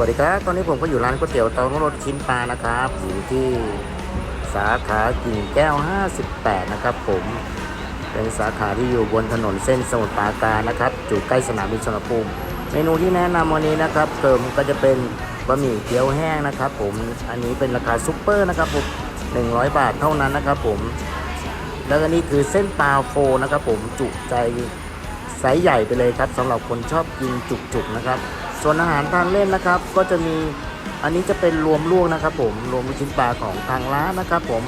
วัสดีครับ ตอนนี้ผมก็อยู่ร้านก๋วยเตี๋ยวเตาโรถชิ้นปลานะครับ อยู่ที่สาขากิ่งแก้ว 58 นะครับผม เป็นสาขาที่อยู่บนถนนเส้นสมุทรปราการนะครับอยู่ใกล้สนามบินสุวรรณภูมิ เมนูที่แนะนำวันนี้นะครับเติมก็จะเป็นบะหมี่เกี๊ยวแห้งนะครับ ผม อันนี้เป็นราคาซุปเปอร์นะครับผม100 บาทเท่านั้นนะครับผม แล้วก็นี่คือเส้นปลาโฟนะครับผมจุใจ ไซส์ใหญ่ไปเลยครับสำหรับคนชอบกินจุกๆนะครับ ส่วนอาหารทานเล่นนะครับ ก็จะมีอันนี้จะเป็นรวมลวกนะครับ ผมรวมลูกชิ้นปลาของทางร้านนะครับ ผม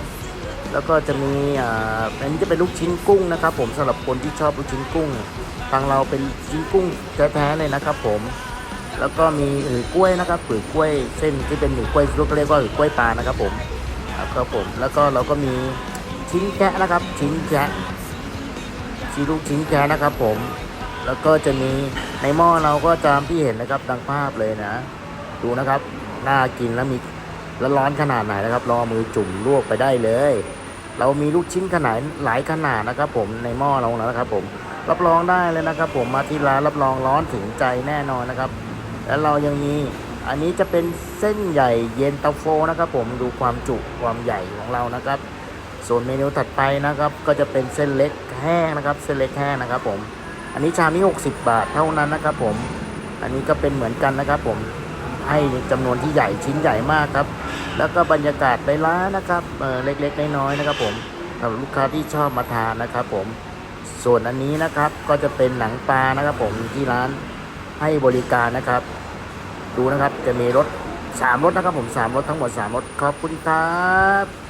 แล้วก็จะมีอ่าอันนี้จะเป็นลูกชิ้นกุ้งนะครับ ผมสำหรับคนที่ชอบลูกชิ้นกุ้ง ทางเราเป็นชิ้นกุ้งแท้ๆเลยนะครับ ผมแล้วก็มีหือกล้วยนะครับหือกล้วยเส้นที่เป็นหือกล้วยเรียกว่าหือกล้วยปลานะครับ ผมครับผมแล้วก็เราก็มีชิ้นแกะนะครับ ชิ้นแกะ ชิ้ลูกชิ้นแกะนะครับผม แล้วก็จะมีในหม้อเราก็ตามที่เห็นนะครับดังภาพเลยนะ ดูนะครับน่ากินแล้วมีแล้วร้อนขนาดไหนนะครับรอมือจุ่มลวกไปได้เลย เรามีลูกชิ้นขนาดหลายขนาดนะครับ ผมในหม้อเรานะครับ ผม รับรองได้เลยนะครับ ผมมาที่ร้านรับรองร้อนถึงใจแน่นอนนะครับ แล้วเรายังมีอันนี้จะเป็นเส้นใหญ่เย็นตาโฟนะครับ ผมดูความจุความใหญ่ของเรานะครับ ส่วนเมนูถัดไปนะครับ ก็จะเป็นเส้นเล็ก แห้งนะครับเส้นเล็กแห้งนะครับผม อันนี้ชามนี้ 60 บาทเท่านั้นนะครับผม อันนี้ก็เป็นเหมือนกันนะครับผม ให้จำนวนที่ใหญ่ชิ้นใหญ่มากครับ แล้วก็บรรยากาศในร้านนะครับเออเล็กๆน้อยๆนะครับผมสำหรับลูกค้าที่ชอบมาทานนะครับผม ส่วนอันนี้นะครับก็จะเป็นหนังปลานะครับผมที่ร้านให้บริการนะครับ ดูนะครับจะมีรถสามรถนะครับผมสามรถทั้งหมดสามรถขอบคุณครับ